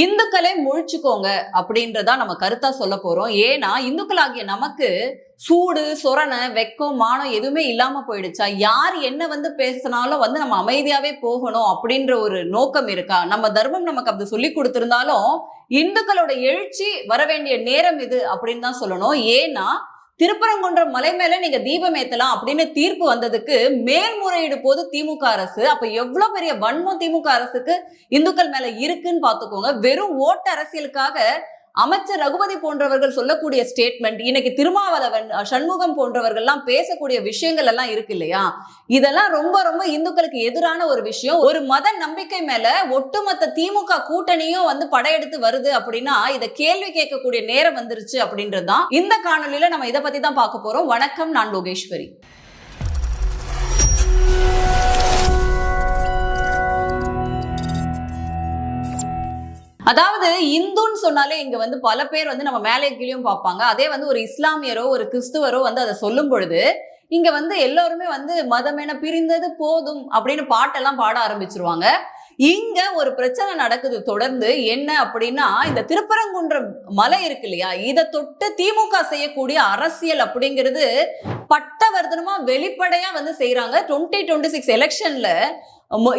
இந்துக்களை முழிச்சுக்கோங்க அப்படின்றதா நம்ம கருத்தா சொல்ல போறோம். ஏன்னா இந்துக்களாகிய நமக்கு சூடு சொரணை வெக்கம் மானம் எதுவுமே இல்லாம போயிடுச்சா? யார் என்ன வந்து பேசினாலும் வந்து நம்ம அமைதியாவே போகணும் அப்படின்ற ஒரு நோக்கம் இருக்கா? நம்ம தர்மம் நமக்கு அப்படி சொல்லி கொடுத்திருந்தாலும் இந்துக்களோட எழுச்சி வர வேண்டிய நேரம் இது அப்படின்னு தான் சொல்லணும். ஏன்னா திருப்பரங்குன்றம் மலை மேல நீங்க தீபம் ஏத்தலாம் அப்படின்னு தீர்ப்பு வந்ததுக்கு மேல்முறையீடு போது திமுக அரசு அப்ப எவ்வளவு பெரிய வன்மம் திமுக அரசுக்கு இந்துக்கள் மேல இருக்குன்னு பாத்துக்கோங்க வெறும் ஓட்டு அரசியலுக்காக அமைச்சர் ரகுபதி போன்றவர்கள் சொல்லக்கூடிய ஸ்டேட்மெண்ட் இன்னைக்கு திருமாவளவன் சண்முகம் போன்றவர்கள்லாம் பேசக்கூடிய விஷயங்கள் எல்லாம் இருக்கு இல்லையா? இதெல்லாம் ரொம்ப ரொம்ப இந்துக்களுக்கு எதிரான ஒரு விஷயம். ஒரு மத நம்பிக்கை மேல ஒட்டுமொத்த திமுக கூட்டணியும் வந்து படையெடுத்து வருது அப்படின்னா இதை கேள்வி கேட்கக்கூடிய நேரம் வந்துருச்சு அப்படின்றதுதான். இந்த காணொலியில நம்ம இதை பத்தி தான் பார்க்க போறோம். வணக்கம் நான் லோகேஸ்வரி. அதாவது இந்துன்னு சொன்னாலே இங்க வந்து பல பேர் வந்து நம்ம மேலே கீழேயும் பார்ப்பாங்க. அதே வந்து ஒரு இஸ்லாமியரோ ஒரு கிறிஸ்துவரோ வந்து அதை சொல்லும் பொழுது இங்க வந்து எல்லாருமே வந்து மதம் என பிரிந்தது போதும் அப்படின்னு பாட்டெல்லாம் பாட ஆரம்பிச்சிருவாங்க. இங்க ஒரு பிரச்சனை நடக்குது தொடர்ந்து என்ன அப்படின்னா இந்த திருப்பரங்குன்றம் மலை இருக்கு இல்லையா? இதை தொட்டு திமுக செய்யக்கூடிய அரசியல் அப்படிங்கிறது பட்டவர்தனமா வெளிப்படையா வந்து செய்யறாங்க டுவெண்ட்டி டுவெண்ட்டி சிக்ஸ் எலெக்ஷன்ல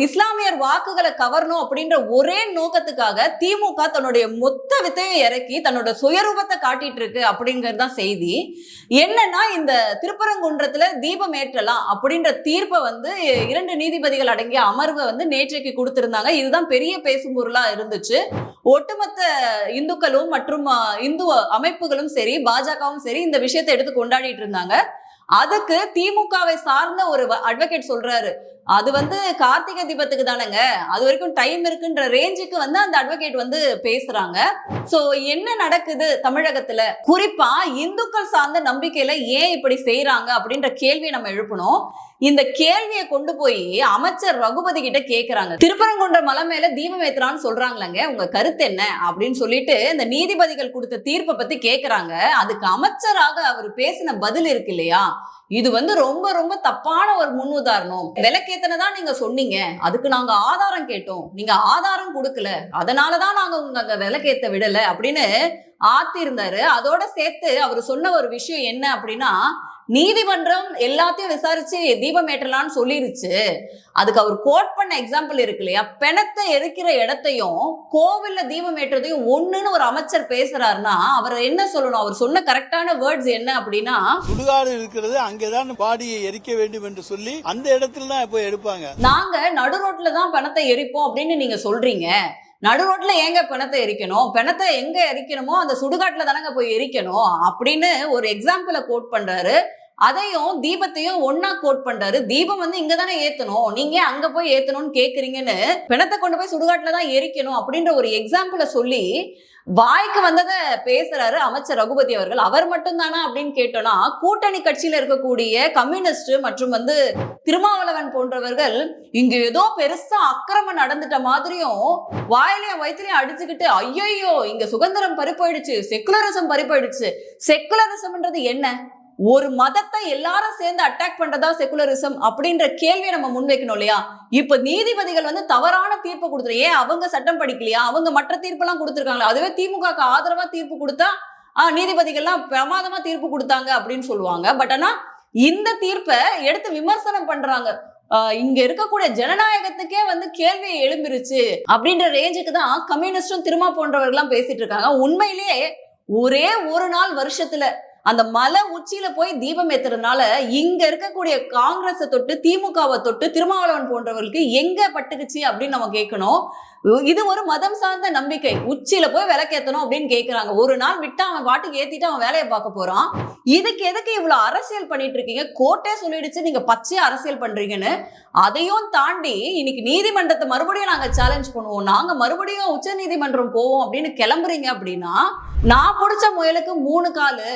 இஸ்லாமியர் வாக்குகளை கவரணும் அப்படின்ற ஒரே நோக்கத்துக்காக திமுக தன்னுடைய மொத்த வித்தையை இறக்கி தன்னோட சுயரூபத்தை காட்டிட்டு இருக்கு அப்படிங்கிறது தான் செய்தி. என்னன்னா இந்த திருப்பரங்குன்றத்துல தீபம் ஏற்றலாம் அப்படின்ற தீர்ப்பை வந்து இரண்டு நீதிபதிகள் அடங்கிய அமர்வை வந்து நேற்றைக்கு கொடுத்திருந்தாங்க. இதுதான் பெரிய பேசும் பொருளா இருந்துச்சு. ஒட்டுமொத்த இந்துக்களும் மற்றும் இந்து அமைப்புகளும் சரி பாஜகவும் சரி இந்த விஷயத்தை எடுத்து கொண்டாடிட்டு இருந்தாங்க அதுக்கு திமுகவை சார்ந்த ஒரு அட்வொகேட் சொல்றாரு. அது வந்து கார்த்திகை தீபத்துக்கு தானேங்க. அது வரைக்கும் டைம் இருக்குன்ற ரேஞ்சுக்கு வந்து அந்த அட்வொகேட் வந்து பேசுறாங்க. சோ என்ன நடக்குது தமிழகத்துல? குறிப்பா இந்துக்கள் சார்ந்த நம்பிக்கையில ஏன் இப்படி செய்யறாங்க அப்படின்ற கேள்வியை நம்ம எழுப்பணும். இந்த கேள்வியை கொண்டு போய் அமைச்சர் ரகுபதி கிட்ட கேக்குறாங்க. திருப்பரங்குன்ற மலை மேல தீபம் ஏத்துறான்னு சொல்றாங்களங்க. உங்க கருத்து என்ன? அப்படின்னு சொல்லிட்டு இந்த நீதிபதிகள் கொடுத்த தீர்ப்பை பத்தி கேக்குறாங்க. அதுக்கு அமைச்சராக அவர் பேசின பதில் இருக்கு இல்லையா? இது வந்து ரொம்ப ரொம்ப தப்பான ஒரு முன் உதாரணம் தான் நீங்க சொன்னீங்க. அதுக்கு நாங்க ஆதாரம் கேட்டோம். நீங்க ஆதாரம் கொடுக்கல. அதனாலதான் நாங்க உங்க அங்க விலக்கேத்த விடல அப்படின்னு ஆத்திருந்தாரு. அதோட சேர்த்து அவர் சொன்ன ஒரு விஷயம் என்ன அப்படின்னா நீதிமன்றம் எல்லாத்தையும் விசாரிச்சு தீபம் ஏற்றலாம்னு சொல்லிருச்சு. அதுக்கு அவர் கோட் பண்ண எக்ஸாம்பிள் இருக்கு இல்லையா? பிணத்தை எரிக்கிற இடத்தையும் கோவில்ல தீபம் ஏற்றதையும் ஒண்ணுன்னு ஒரு அமைச்சர் பேசுறாருன்னா அவர் என்ன சொல்லணும்? அவர் சொன்ன கரெக்டான வேர்ட்ஸ் என்ன அப்படின்னா சுடுகாடு இருக்கிறது அங்கேதான் பாடியை எரிக்க வேண்டும் என்று சொல்லி அந்த இடத்துல தான் இப்போ எடுப்பாங்க. நாங்க நடு ரோட்ல தான் பணத்தை எரிப்போம் அப்படின்னு நீங்க சொல்றீங்க. நடு ரோட்ல ஏங்க பிணத்தை எரிக்கணும்? பிணத்தை எங்க எரிக்கணுமோ? அந்த சுடுகாட்டுல தானங்க போய் எரிக்கணும்? அப்படின்னு ஒரு எக்ஸாம்பிளை கோட் பண்றாரு. அதையும் தீபத்தையும் ஒன்னா கோட் பண்றாரு. தீபம் வந்து இங்க தானே ஏத்தணும்? நீங்க அங்க போய் ஏத்தணும்னு கேக்குறீங்கன்னு பிணத்தை கொண்டு போய் சுடுகாட்டுல தான் எரிக்கணும் அப்படின்ற ஒரு எக்ஸாம்பிளை சொல்லி வாய்க்கு வந்ததை பேசுறாரு அமைச்சர் ரகுபதி அவர்கள். அவர் மட்டும் தானா அப்படின்னு கேட்டோம்னா கூட்டணி கட்சியில இருக்கக்கூடிய கம்யூனிஸ்ட் மற்றும் வந்து திருமாவளவன் போன்றவர்கள் இங்க ஏதோ பெருசா அக்கிரமம் நடந்துட்ட மாதிரியும் வாயிலையும் வயிற்றுலையும் அடிச்சுக்கிட்டு ஐயையோ இங்க சுதந்திரம் பறிப்போயிடுச்சு செக்குலரிசம் பறி போயிடுச்சு செக்குலரிசம்ன்றது என்ன? ஒரு மதத்தை எல்லாரும் சேர்ந்து அட்டாக் பண்றதா செக்குலரிசம் அப்படின்ற கேள்வியை நம்ம முன்வைக்கணும் இல்லையா? இப்ப நீதிபதிகள் வந்து தவறான தீர்ப்பு கொடுத்துரு. ஏன் அவங்க சட்டம் படிக்கலையா? அவங்க மற்ற தீர்ப்பெல்லாம் கொடுத்துருக்காங்களா? அதுவே திமுக ஆதரவா தீர்ப்பு கொடுத்தா ஆஹ் நீதிபதிகள்லாம் பிரமாதமா தீர்ப்பு கொடுத்தாங்க அப்படின்னு சொல்லுவாங்க. பட் ஆனா இந்த தீர்ப்பை எடுத்து விமர்சனம் பண்றாங்க. இங்க இருக்கக்கூடிய ஜனநாயகத்துக்கே வந்து கேள்வி எழும்பிருச்சு அப்படின்ற ரேஞ்சுக்கு தான் கம்யூனிஸ்டும் திருமா போன்றவர்கள்லாம் பேசிட்டு இருக்காங்க. உண்மையிலேயே ஒரே ஒரு நாள் வருஷத்துல அந்த மலை உச்சியில போய் தீபம் ஏத்துறதுனால இங்க இருக்கக்கூடிய காங்கிரஸை தொட்டு திமுகவை தொட்டு திருமாவளவன் போன்றவர்களுக்கு எங்க பட்டுக்குச்சு அப்படின்னு நம்ம கேட்கணும். இது ஒரு மதம் சார்ந்த நம்பிக்கை. உச்சியில போய் விளக்கேத்தணும் அப்படின்னு கேட்கிறாங்க ஒரு நாள் விட்டு அவன் பாட்டுக்கு ஏத்திட்டு அவன் வேலையை பார்க்க போறான். இதுக்கு எதுக்கு இவ்வளவு அரசியல் பண்ணிட்டு இருக்கீங்க? கோர்ட்டே சொல்லிடுச்சு நீங்க பச்சையா அரசியல் பண்றீங்கன்னு. அதையும் தாண்டி இன்னைக்கு நீதிமன்றத்தை மறுபடியும் நாங்க சேலஞ்ச் பண்ணுவோம். நாங்க மறுபடியும் உச்ச நீதிமன்றம் போவோம் அப்படின்னு கிளம்புறீங்க அப்படின்னா நான் பிடிச்ச முயலுக்கு மூணு காலு.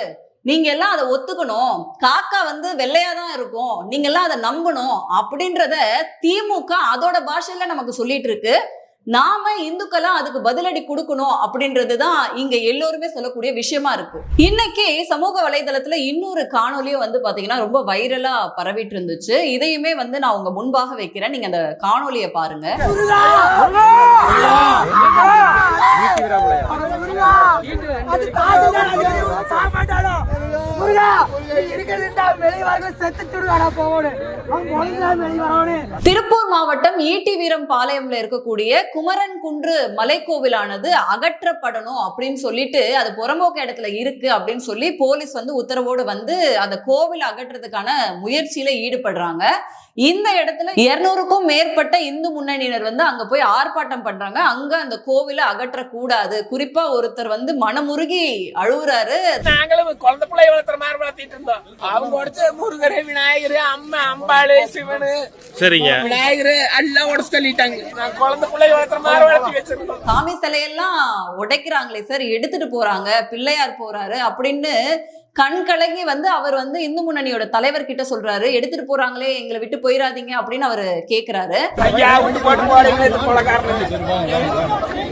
நீங்க எல்லாம் அதை ஒத்துக்கணும். காக்கா வந்து வெள்ளையா தான் இருக்கும். நீங்க எல்லாம் அதை நம்பணும் அப்படின்றத திமுக அதோட பாஷையில நமக்கு சொல்லிட்டு இருக்கு. நாம இந்துக்களா அதுக்கு பதிலடி கொடுக்கணும் அப்படின்றது தான் இங்க எல்லோருமே சொல்லக்கூடிய விஷயமா இருக்கு இன்னைக்கு சமூக வலைதளத்துல இன்னொரு காணொலியும் வந்து பாத்தீங்கன்னா ரொம்ப வைரலா பரவிட்டு இருந்துச்சு இதையுமே வந்து நான் உங்க முன்பாக வைக்கிறேன் நீங்க அந்த காணொலியை பாருங்க அது திருப்பூர் மாவட்டம் ஈட்டி வீரம் பாளையம்ல இருக்கக்கூடிய குமரன் குன்று மலைக்கோவிலானது அகற்றப்படணும் அப்படின்னு சொல்லிட்டு அது புறம்போக்க இடத்துல இருக்கு அப்படின்னு சொல்லி போலீஸ் வந்து உத்தரவோடு வந்து அந்த கோவில் அகற்றதுக்கான முயற்சியில ஈடுபடுறாங்க. இந்த இடத்துல இருநூறுக்கும் மேற்பட்ட இந்து முன்னணியினர் வந்து அங்க போய் ஆர்ப்பாட்டம் பண்றாங்க. அங்க அந்த கோவிலை அகற்றக்கூடாது. குறிப்பா ஒருத்தர் வந்து மனமுருகி அழுவுறாரு. நாங்களும் குழந்தை பிள்ளை வளர்த்துற மாதிரி வளர்த்திட்டு இருந்தோம். அவங்க உடச்ச முருகர் விநாயகர் அம்மா அம்பாளு சிவனு. சரிங்க. விநாயகர் எல்லாம் உடச்சு தள்ளிட்டாங்க. நான் குழந்தை பிள்ளை வளர்த்துற மாதிரி வளர்த்தி வச்சிருந்தோம். சாமி சிலையெல்லாம் உடைக்கிறாங்களே சார். எடுத்துட்டு போறாங்க. பிள்ளையார் போறாரு. அப்படின்னு கண் கலங்கி வந்து அவர் வந்து இந்து முன்னணியோட தலைவர் கிட்ட சொல்றாரு. எடுத்துட்டு போறாங்களே எங்களை விட்டு போயிடாதீங்க அப்படின்னு அவரு கேக்குறாரு.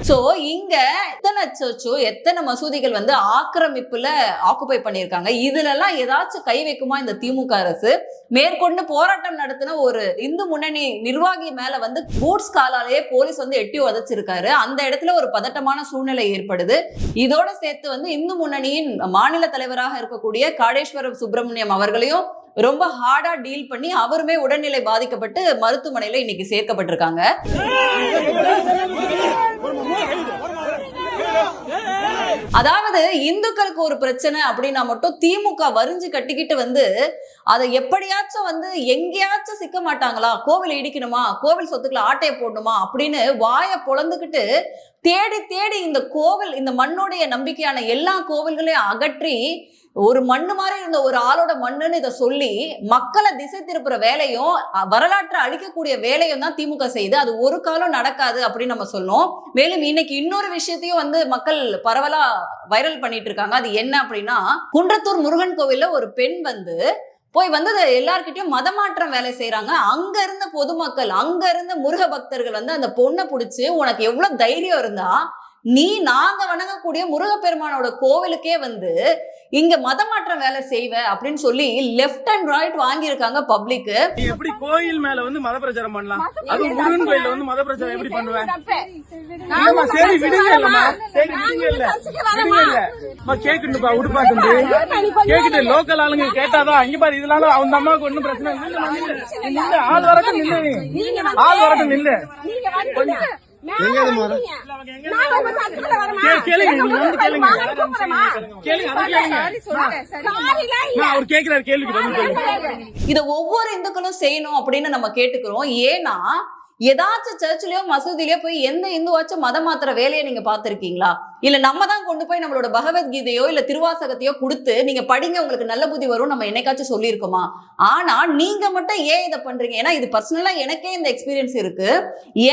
சோ இங்க எத்தனை சர்ச்சோ எத்தனை மசூதிகள் வந்து ஆக்கிரமிப்புல ஆக்குபை பண்ணியிருக்காங்க. இதுல எல்லாம் ஏதாச்சும் கை வைக்குமா இந்த திமுக அரசு? மேற்கொண்டு போராட்டம் நடத்தின ஒரு இந்து முன்னணி நிர்வாகி மேல வந்து பூட்ஸ் காலாலேயே போலீஸ் வந்து எட்டி உதைச்சிருக்காரு. அந்த இடத்துல ஒரு பதட்டமான சூழ்நிலை ஏற்படுது. இதோட சேர்த்து வந்து இந்து முன்னணியின் மாநில தலைவராக இருக்கக்கூடிய காடேஸ்வரம் சுப்பிரமணியம் அவர்களையும் ரொம்ப ஹார்டா டீல் பண்ணி அவருமே உடல்நிலை பாதிக்கப்பட்டு மருத்துவமனையில இன்னைக்கு சேர்க்கப்பட்டிருக்காங்க. அதாவது இந்துக்களுக்கு ஒரு பிரச்சனை அப்படின்னா மட்டும் திமுக வரிஞ்சு கட்டிக்கிட்டு வந்து அதை எப்படியாச்சும் வந்து எங்கேயாச்சும் சிக்க மாட்டாங்களா? கோவில் இடிக்கணுமா? கோவில் சொத்துக்களை ஆட்டையை போடணுமா? அப்படின்னு வாயை பொழந்துக்கிட்டு தேடி தேடி இந்த கோவில் இந்த மண்ணுடைய நம்பிக்கையான எல்லா கோவில்களையும் அகற்றி ஒரு மண்ணு மாதிரி இருந்த ஒரு ஆளோட மண்ணுன்னு இதை சொல்லி மக்களை திசை திருப்புற வேலையும் வரலாற்றை அழிக்கக்கூடிய வேலையும் தான் திமுக செய்யுது அது ஒரு காலம் நடக்காது அப்படின்னு நம்ம சொன்னோம் மேலும் இன்னைக்கு இன்னொரு விஷயத்தையும் வந்து மக்கள் பரவலா வைரல் பண்ணிட்டு இருக்காங்க. அது என்ன அப்படின்னா குன்றத்தூர் முருகன் கோவில்ல ஒரு பெண் வந்து போய் வந்து எல்லார்கிட்டயும் மதமாற்றம் வேலை செய்யறாங்க அங்க இருந்த பொதுமக்கள் அங்க இருந்த முருக பக்தர்கள் வந்து அந்த பொண்ணை பிடிச்சி உனக்கு எவ்வளவு தைரியம் இருந்தா நீ நாங்க வணங்கக்கூடிய முருகப்பெருமானோட கோவிலுக்கே வந்து இங்க மதமாற்றம் வேலை செய்வ அப்படின்னு சொல்லி லெஃப்ட் அண்ட் ரைட் வாங்கியிருக்காங்க பப்ளிக் நீ எப்படி கோயில் மேல வந்து மத பிரச்சாரம் பண்ணலாம் அது முருகன் கோயில்ல வந்து மத பிரச்சாரம் எப்படி பண்ணுவேன் சரி விடுங்க இல்லம்மா. சரி விடுங்க இல்ல. விடுங்க இல்ல. அம்மா கேக்குண்டுப்பா உடுப்பா தம்பி. கேக்குது லோக்கல் ஆளுங்க கேட்டாதான் இங்க பாரு இதனால அந்த அம்மாவுக்கு ஒண்ணும் பிரச்சனை இல்லை. ஆள் வரட்டும் நில்லு. ஆள் வரட்டும் நில்லு. கே- கேளுங்க நீங்க வந்து கேளுங்க. கேளுங்க அதை கேளுங்க நான் அவர் கேக்குறாரு கேள்விக்கு பதில் சொல்லுங்க. இத ஒவ்வொரு இந்துக்களும் செய்யணும் அப்படின்னு நம்ம கேட்டுக்கிறோம். ஏன்னா ஏதாச்சும் சர்ச்சிலயோ மசூதிலயோ போய் எந்த இந்துவாச்சும் மதம் மாத்திர வேலையை நீங்க பாத்திருக்கீங்களா இல்ல நம்ம தான் கொண்டு போய் நம்மளோட பகவத்கீதையோ இல்ல திருவாசகத்தையோ கொடுத்து நீங்க படிங்க உங்களுக்கு நல்ல புத்தி வரும் நம்ம என்னைக்காச்சும் சொல்லியிருக்கோமா? ஆனா நீங்க மட்டும் ஏன் இதை பண்றீங்க? ஏன்னா இது பர்சனலா எனக்கே இந்த எக்ஸ்பீரியன்ஸ் இருக்கு.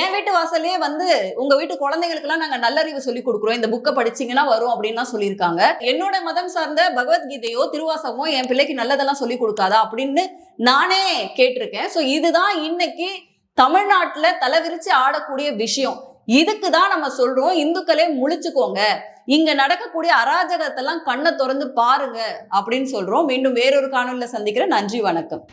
என் வீட்டு வாசல்லயே வந்து உங்க வீட்டு குழந்தைங்களுக்குலாம் நாங்க நல்லறிவு சொல்லி கொடுக்குறோம். இந்த புக்கை படிச்சீங்கன்னா வரும் அப்படின்னு சொல்லியிருக்காங்க. என்னோட மதம் சார்ந்த பகவத்கீதையோ திருவாசகமோ என் பிள்ளைக்கு நல்லதெல்லாம் சொல்லி கொடுக்காதா அப்படின்னு நானே கேட்டிருக்கேன். ஸோ இதுதான் இன்னைக்கு தமிழ்நாட்டுல தலைவிரிச்சு ஆடக்கூடிய விஷயம். இதுக்கு தான் நம்ம சொல்றோம். இந்துக்களே முழிச்சுக்கோங்க. இங்க நடக்கக்கூடிய அராஜகத்தெல்லாம் கண்ணை திறந்து பாருங்க அப்படின்னு சொல்றோம். மீண்டும் வேறொரு காணொலியில சந்திக்கிறேன். நன்றி வணக்கம்.